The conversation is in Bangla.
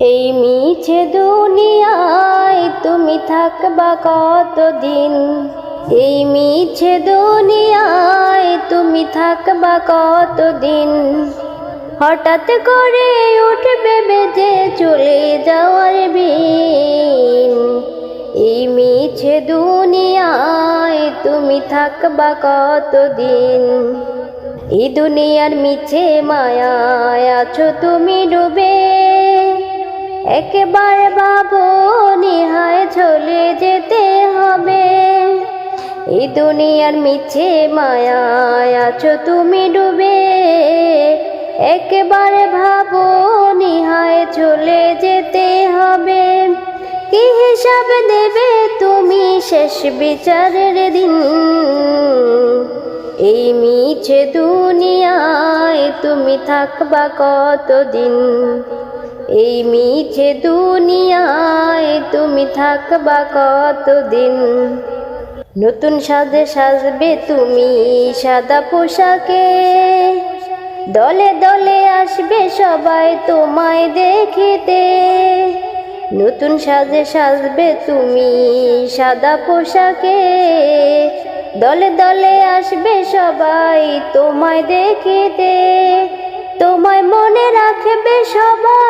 এই মিছে দুনিয়ায় তুমি থাকবা কতদিন? এই মিছে দুনিয়ায় তুমি থাকবা কতদিন? হঠাৎ করে উঠবে বেজে চলে যাওয়ার বিন এই মিছে দুনিয়ায় তুমি থাকবা কতদিন? এই দুনিয়ার মিছে মায়ায় আছো তুমি ডুবে একেবারে ভাবো নিহায় চলে যেতে হবে। এই দুনিয়ার মিছে মায়ায় আছো তুমি ডুবে। একেবারে ভাবো নিহায় চলে যেতে হবে। কি হিসাব দেবে তুমি শেষ বিচারের দিন? এই মিছে দুনিয়ায় তুমি থাকবা কতদিন? এই মিছে দুনিয়ায় তুমি থাকবা কতদিন? নতুন সাজে সাজবে তুমি সাদা পোশাকে। দলে দলে আসবে সবাই তোমায় দেখিতে। নতুন সাজে সাজবে তুমি সাদা পোশাকে। দলে দলে আসবে সবাই তোমায় দেখিতে। তোমায় মনে রাখবে সবাই